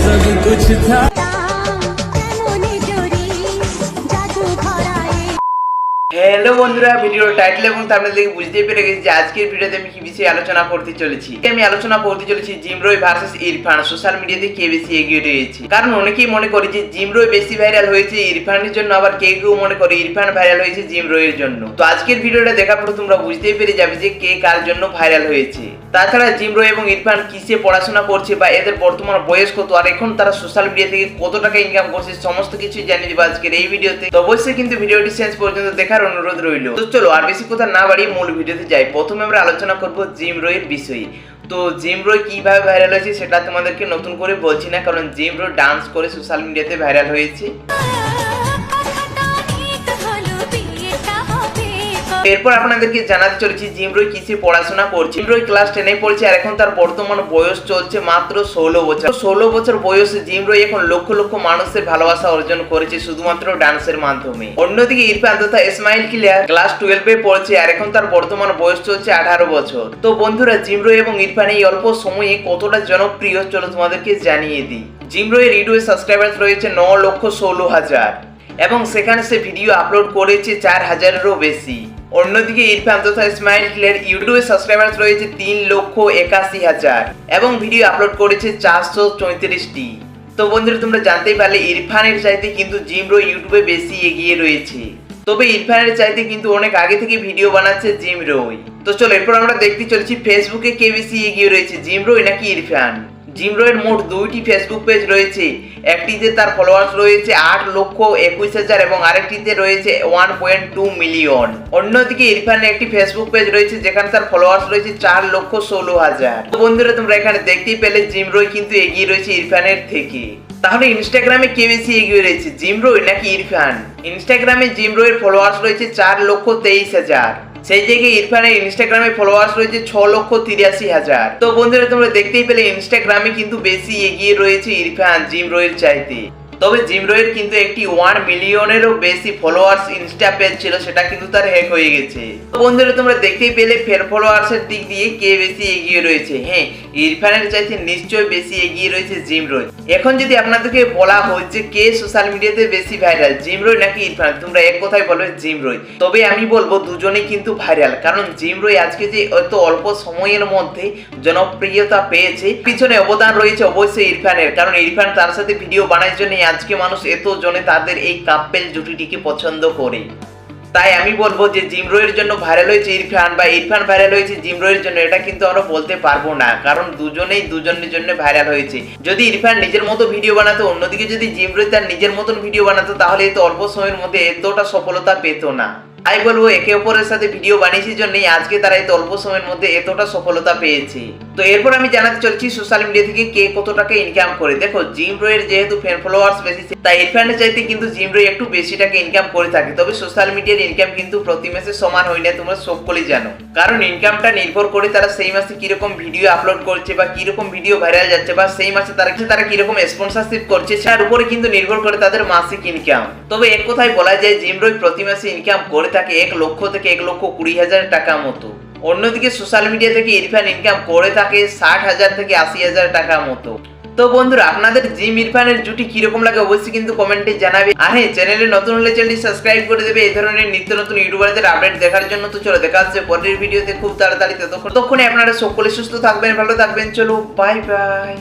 सब कुछ था হ্যালো বন্ধুরা ভিডিওর টাইটেল এবং থাম্বনেল দেখে বুঝতেই পেরে গেছি যে আজকের ভিডিওতে আমি কি বিষয়ে আলোচনা করতে চলেছি। আমি আলোচনা করতে চলেছি জিমরোই ভার্সেস ইরফান। সোশ্যাল মিডিয়াতে কে বেশি এগিয়ে রয়েছে? কারণ অনেকেই মনে করে যে জিমরোই বেশি ভাইরাল হয়েছে ইরফানের জন্য, আবার কেউ কেউ মনে করে ইরফান ভাইরাল হয়েছে জিমরোয়ের জন্য। তো আজকের ভিডিওটা দেখার পর তোমরা বুঝতেই পেরে যাবে যে কে কার জন্য ভাইরাল হয়েছে। তাছাড়া জিমরো এবং ইরফান কিসে পড়াশোনা করছে বা এদের বর্তমান বয়স কত, আর এখন তারা সোশ্যাল মিডিয়া থেকে কত টাকা ইনকাম করছে, সমস্ত কিছু জানিয়ে দেবো আজকের এই ভিডিওতে তো। অবশ্যই কিন্তু ভিডিওটি শেষ পর্যন্ত দেখার অনুরোধ রইল। তো চলো, আর বেশি কথা না বাড়িয়ে মূল ভিডিওতে যাই। প্রথমে আমরা আলোচনা করব জিম রয়ের বিষয়ে। তো জিম রয় কীভাবে ভাইরাল হয়েছে সেটা তোমাদেরকে নতুন করে বলছি না, কারণ জিম রয় ডান্স করে সোশ্যাল মিডিয়াতে ভাইরাল হয়েছে। এরপর আপনাদেরকে জানাতে চলেছি জিমরয় কিসে পড়াশোনা করছে? জিমরয় ক্লাস টেনে পড়ছে আর এখন তার বর্তমান বয়স চলছে মাত্র ষোলো বছর। ষোলো বছর বয়সে জিমরয় এখন লক্ষ লক্ষ মানুষের ভালোবাসা অর্জন করেছে শুধুমাত্র ডান্সের মাধ্যমে। অন্যদিকে ইরফান তথা ইসমাইল কিলিয়ার ক্লাস টুয়েলভে পড়ছে আর এখন তার বর্তমান বয়স চলছে আঠারো বছর। তো বন্ধুরা জিমরয় এবং ইরফান এই অল্প সময়ে কতটা জনপ্রিয় চলো তোমাদেরকে জানিয়ে দিই। জিমরয়ের ইউটিউব সাবস্ক্রাইবার রয়েছে ন লক্ষ ষোলো হাজার এবং সেখানে সে ভিডিও আপলোড করেছে চার হাজারেরও বেশি। অন্যদিকে ইরফান তথা ইসমাইল কিলের ইউটিউবে সাবস্ক্রাইবার রয়েছে তিন লক্ষ একাশি হাজার এবং ভিডিও আপলোড করেছে চারশো চৌত্রিশটি। তো বন্ধুরা, তোমরা জানতেই পারলে ইরফানের চাইতে কিন্তু জিমরো ইউটিউবে বেশি এগিয়ে রয়েছে। তবে ইরফানের চাইতে কিন্তু অনেক আগে থেকে ভিডিও বানাচ্ছে জিম রোই তো চলো, এরপর আমরা দেখতে চলেছি ফেসবুকে কে বেশি এগিয়ে রয়েছে জিম রোই নাকি ইরফান? জিম রয়ের মোট দুইটি ফেসবুক পেজ রয়েছে। একটিতে তার ফলোয়ার্স রয়েছে আট লক্ষ একুশ হাজার এবং আরেকটিতে রয়েছে ওয়ান পয়েন্ট টু মিলিয়ন অন্যদিকে ইরফানের একটি ফেসবুক পেজ রয়েছে, যেখানে তার ফলোয়ার্স রয়েছে চার লক্ষ ষোলো হাজার। বন্ধুরা, তোমরা এখানে দেখতেই পেলে জিম রয় কিন্তু এগিয়ে রয়েছে ইরফানের থেকে। তাহলে ইনস্টাগ্রামে কে বেশি এগিয়ে রয়েছে জিম রয় নাকি ইরফান? ইনস্টাগ্রামে জিম রয়ের ফলোয়ার্স রয়েছে চার লক্ষ তেইশ হাজার। সেই জায়গায় ইরফানের ইনস্টাগ্রামে ফলোয়ার্স রয়েছে ছ লক্ষ তিরাশি হাজার। তো বন্ধুরা, তোমরা দেখতেই পেলে ইনস্টাগ্রামে কিন্তু বেশি এগিয়ে রয়েছে ইরফান, জিম রয়ের চাইতে। তবে জিম রয়ের কিন্তু একটি ওয়ান মিলিয়নেরও বেশি ফলোয়ার্স ইনস্টা পেজ ছিল, সেটা কিন্তু তার হ্যাক হয়ে গেছে। তো বন্ধুরা, তোমরা দেখতেই পেলে ফের ফলোয়ার্সের দিক দিয়ে কে বেশি এগিয়ে রয়েছে। হ্যাঁ ইরফানের চাইতে নিশ্চয়ই বেশি এগিয়ে রয়েছে জিম রয় এখন যদি আপনাদেরকে বলা হয় যে কে সোশ্যাল মিডিয়াতে বেশি ভাইরাল জিম রয় নাকি ইরফান? তোমরা এক কথায় বলবে জিম রয় তবে আমি বলব, দুজনেই কিন্তু ভাইরাল কারণ জিম রয় আজকে যে অত অল্প সময়ের মধ্যে জনপ্রিয়তা পেয়েছে, পিছনে অবদান রয়েছে অবশ্যই ইরফানের, কারণ ইরফান তার সাথে ভিডিও বানার জন্য আজকে মানুষ এত জনে তাদের এই কাপেল জুটিটিকে পছন্দ করে। তাই আমি বলব যে জিমরোয়ের জন্য ভাইরাল হয়েছে ইরফান বা ইরফান ভাইরাল হয়েছে জিমরোয়ের জন্য, এটা কিন্তু আমরা বলতে পারব না, কারণ দুজনেই দুজনের জন্য ভাইরাল হয়েছে। যদি ইরফান নিজের মতো ভিডিও বানাতো, অন্যদিকে যদি জিমরোয় তার নিজের মতন ভিডিও বানাতো, তাহলে এত অল্প সময়ের মধ্যে এতটা সফলতা পেতো না। তাই বলব, একে অপরের সাথে ভিডিও বানিয়েছে জন্যই আজকে তারা এত অল্প সময়ের মধ্যে এতটা সফলতা পেয়েছে। তো এরপর আমি জানাতে চলছি সোশ্যাল মিডিয়া থেকে কে কত টাকা ইনকাম করে। দেখো জিম রয়ের যেহেতু ফ্যান ফলোয়ার্স বেশি, তাই ইরফানের চাইতে কিন্তু জিম রয় একটু বেশি টাকা ইনকাম করে থাকে। তবে সোশ্যাল মিডিয়ার ইনকাম কিন্তু প্রতি মাসে সমান হয় না, তোমরা সকলেই জানো। কারণ ইনকামটা নির্ভর করে তারা সেই মাসে কীরকম ভিডিও আপলোড করছে বা কীরকম ভিডিও ভাইরাল যাচ্ছে বা সেই মাসে তারা তারা কীরকম স্পন্সরশিপ করছে তার উপরে কিন্তু নির্ভর করে তাদের মাসিক ইনকাম তবে এক কথায় বলা যায় জিম রয় প্রতি মাসে ইনকাম করে থাকে এক লক্ষ থেকে এক লক্ষ কুড়ি হাজার টাকা মতো। অন্যদিকে সোশ্যাল মিডিয়া থেকে ইরফান ইনকাম করে থাকে ষাট হাজার থেকে আশি হাজার টাকা মতো। তো বন্ধুরা, আপনাদের জিম ইরফানের জুটি কীরকম লাগে অবশ্যই কিন্তু কমেন্টে জানাবে। আর হ্যাঁ চ্যানেলে নতুন হলে চ্যানেলটি সাবস্ক্রাইব করে দেবে। এই ধরনের নিত্য নতুন ইউটিউবারদের আপডেট দেখার জন্য তো চলো, দেখা হচ্ছে পরের ভিডিওতে খুব তাড়াতাড়ি। ততক্ষণ ততক্ষণে আপনারা সকলে সুস্থ থাকবেন, ভালো থাকবেন। চলো বাই বাই